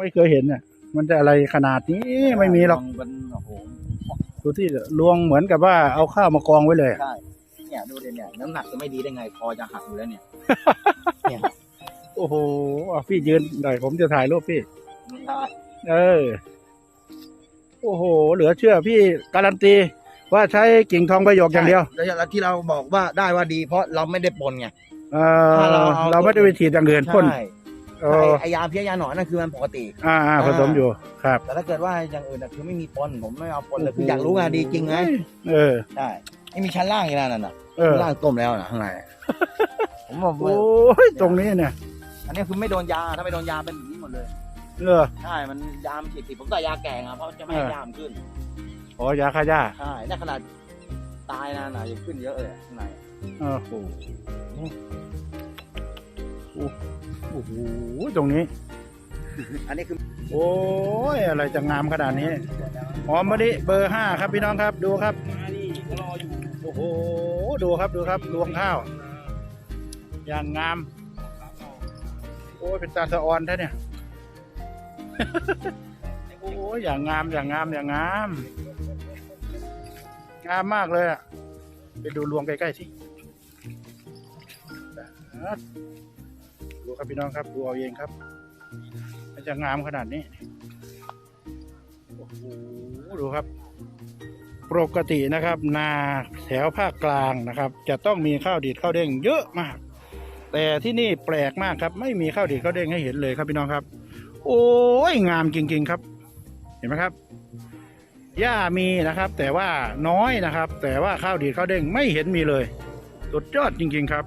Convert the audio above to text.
ไม่เคยเห็นอะมันจะอะไรขนาดนี้ไม่มีหรอกลงเป็นโอ้โหดูที่ลวงเหมือนกับว่าเอาข้าวมากองไว้เลยอะใช่เนี่ยดูดิเนี่ยน้ำหนักจะไม่ดีได้ไงคอจะหักอยู่แล้วเนี่ยโอ้โหเอาพี่ยืนหน่อยผมจะถ่ายรูปพี่ เออ โอ้โห เหลือเชื่อพี่การันตี ว่าใช้กิ่งทองประโยคอย่างเดียว ใช่แล้วที่เราบอกว่าได้ว่าดีเพราะเราไม่ได้ปนไง เออถ้าเราเอา เราไม่ได้ไปฉีดอย่างอื่นพ่น ใช่ เอไอ้อไอยาเพี้ยยาหนอนนั่นคือมันปกติ อ่าอ่าผสมอยู่ครับ แต่ถ้าเกิดว่าอย่างอื่นน่ะคือไม่มีปนผมไม่เอาปนเลยคืออยากรู้ไงดีจริงไหมเออ ใช่ไม่มีชั้นล่างอีกแล้วนั่นน่ะเออ ชั้นล่างต้มแล้วนะข้างในผมบอกโอ้ว่ายตรงนี้เนี่ยอันนี้คือไม่โดนยาถ้าไม่โดนยาเป็นอย่างนี้หมดเลยเออ ใช่มันยามนฉีดผิดผมใส่ยาแกงอะเพราะจะไม่ให้เออ ยามนขึ้นอ๋อยาฆ่าหญ้าใช่ในขนาดตายนะน่ะยังขึ้นเยอะเลยข้างในโอ้โห โอ้โหตรงนี้ อันนี้คือโอ้ยอะไรจะงามขนาดนี้หอมมะลิเบอร์ห้าครับพี่น้องครับดูครับโอ้โหดูครับดูครับรวงข้าว อย่างงาม โอ้ยเป็นตาสะออนแท้เนี่ยโอ้ยอย่างงามอย่างงามอย่างงาม งามมากเลยอะไปดูรวงใกล้ๆสิ ดูครับพี่น้องครับดูเอาเองครับ มันจะงามขนาดนี้โอ้โหดูครับ ปกตินะครับ นาแถวภาคกลางนะครับ จะต้องมีข้าวดีดข้าวเด้งเยอะมาก แต่ที่นี่แปลกมากครับ ไม่มีข้าวดีดข้าวเด้งให้เห็นเลยครับพี่น้องครับ โอ้ยงามจริง ๆครับ เห็นไหมครับหญ้ามีนะครับ แต่ว่าน้อยนะครับ แต่ว่าข้าวดีดข้าวเด้งไม่เห็นมีเลยสุดยอดจริง ๆ ครับ